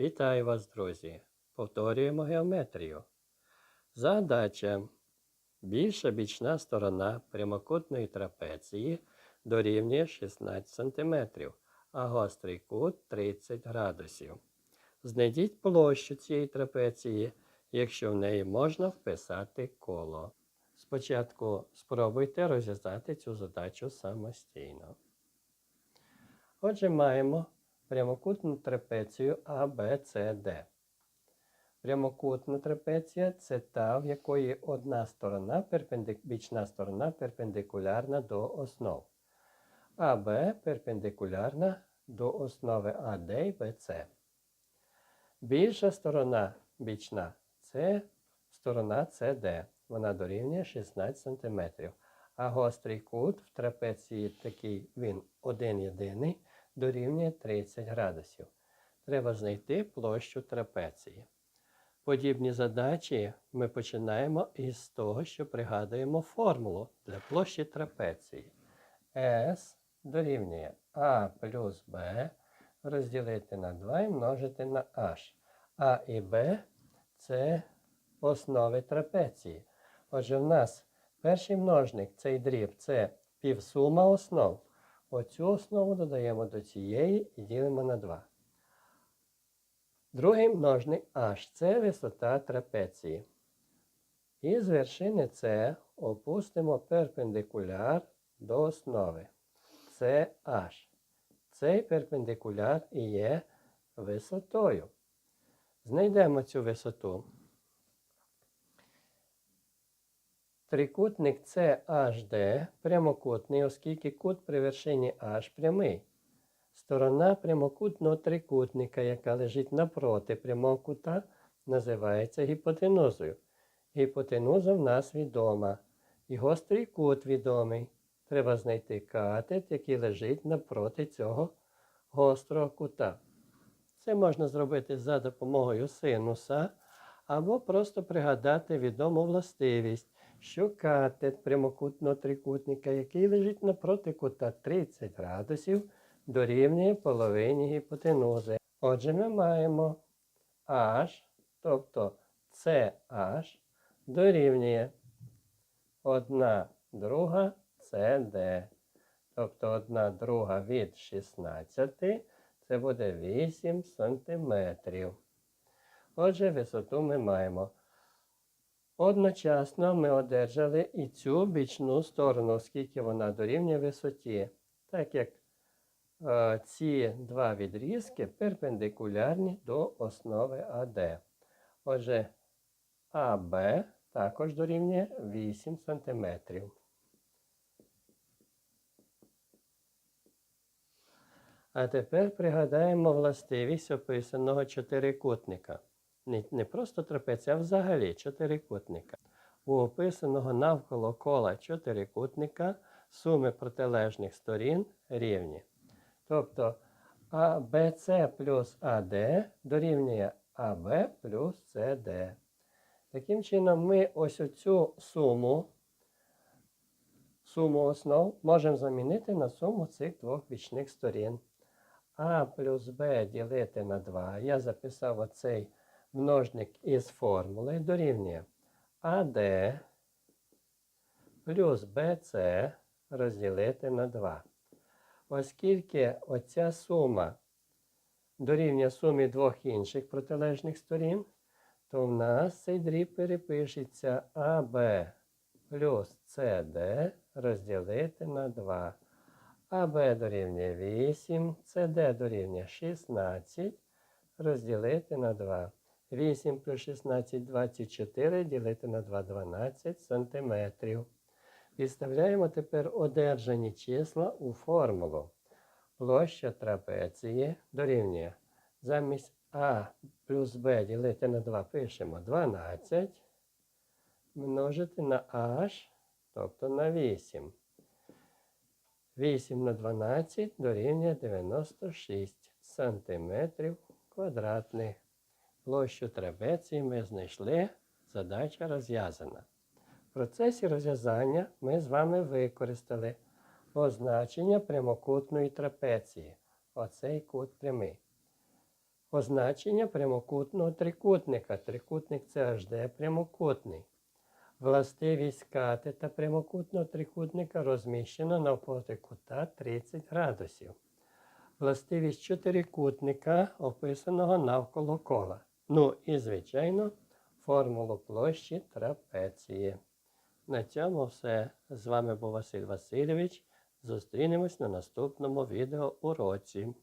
Вітаю вас, друзі! Повторюємо геометрію. Задача. Більша бічна сторона прямокутної трапеції дорівнює 16 см, а гострий кут 30 градусів. Знайдіть площу цієї трапеції, якщо в неї можна вписати коло. Спочатку спробуйте розв'язати цю задачу самостійно. Отже, маємо прямокутну трапецію ABCD. Прямокутна трапеція це та, в якої одна сторона, бічна сторона перпендикулярна до основ. АБ перпендикулярна до основи АД і БЦ. Більша сторона бічна це сторона CD. Вона дорівнює 16 см. А гострий кут в трапеції такий він один єдиний дорівнює 30 градусів. Треба знайти площу трапеції. Подібні задачі ми починаємо із того, що пригадуємо формулу для площі трапеції. S дорівнює А плюс Б розділити на 2 і множити на H. А і Б це основи трапеції. Отже, в нас перший множник, цей дріб, це півсума основ. Оцю основу додаємо до цієї і ділимо на 2. Другий множник H це висота трапеції. І з вершини С опустимо перпендикуляр до основи. Це H. Цей перпендикуляр і є висотою. Знайдемо цю висоту. Трикутник CHD прямокутний, оскільки кут при вершині H прямий. Сторона прямокутного трикутника, яка лежить напроти прямого кута, називається гіпотенузою. Гіпотенуза в нас відома. І гострий кут відомий. Треба знайти катет, який лежить напроти цього гострого кута. Це можна зробити за допомогою синуса, або просто пригадати відому властивість, що катет прямокутного трикутника, який лежить напроти кута 30 градусів, дорівнює половині гіпотенузи. Отже, ми маємо H, тобто CH дорівнює 1 друга CD. Тобто 1 друга від 16 це буде 8 см. Отже, висоту ми маємо. Одночасно ми одержали і цю бічну сторону, оскільки вона дорівнює висоті. Так як е, ці два відрізки перпендикулярні до основи АД. Отже, АБ також дорівнює 8 см. А тепер пригадаємо властивість описаного чотирикутника. Не, не просто трапеція, а взагалі чотирикутника. У описаного навколо кола чотирикутника суми протилежних сторін рівні. Тобто АБЦ плюс АД дорівнює АБ плюс СД. Таким чином, ми ось оцю суму, суму основ можемо замінити на суму цих двох бічних сторін. А плюс Б ділити на 2. Я записав оцей множник із формули дорівнює АД плюс БЦ розділити на 2. Оскільки оця сума дорівнює сумі двох інших протилежних сторін, то в нас цей дріб перепишеться АБ плюс СД розділити на 2. АБ дорівнює 8, СД дорівнює 16, розділити на 2. 8 плюс 16 24 ділити на 2 12 см. Підставляємо тепер одержані числа у формулу. Площа трапеції дорівнює. Замість А плюс Б ділити на 2 пишемо 12. Множити на H, тобто на 8. 8 на 12 дорівнює 96 см квадратних. Площу трапеції ми знайшли, задача розв'язана. В процесі розв'язання ми з вами використали означення прямокутної трапеції. Оцей кут прямий. Означення прямокутного трикутника. Трикутник це HD прямокутний. Властивість катета прямокутного трикутника розміщена навпроти кута 30 градусів. Властивість чотирикутника, описаного навколо кола. Ну і, звичайно, формулу площі трапеції. На цьому все. З вами був Василь Васильович. Зустрінемось на наступному відеоуроці.